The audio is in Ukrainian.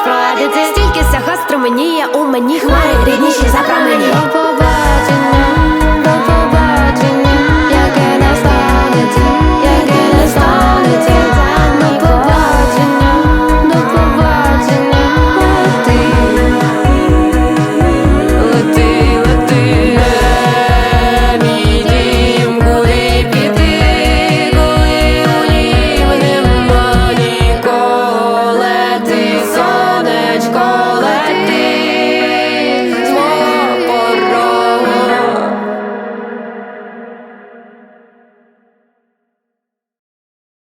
спровадити стільки ся хастро у мені. Хмари рідніші за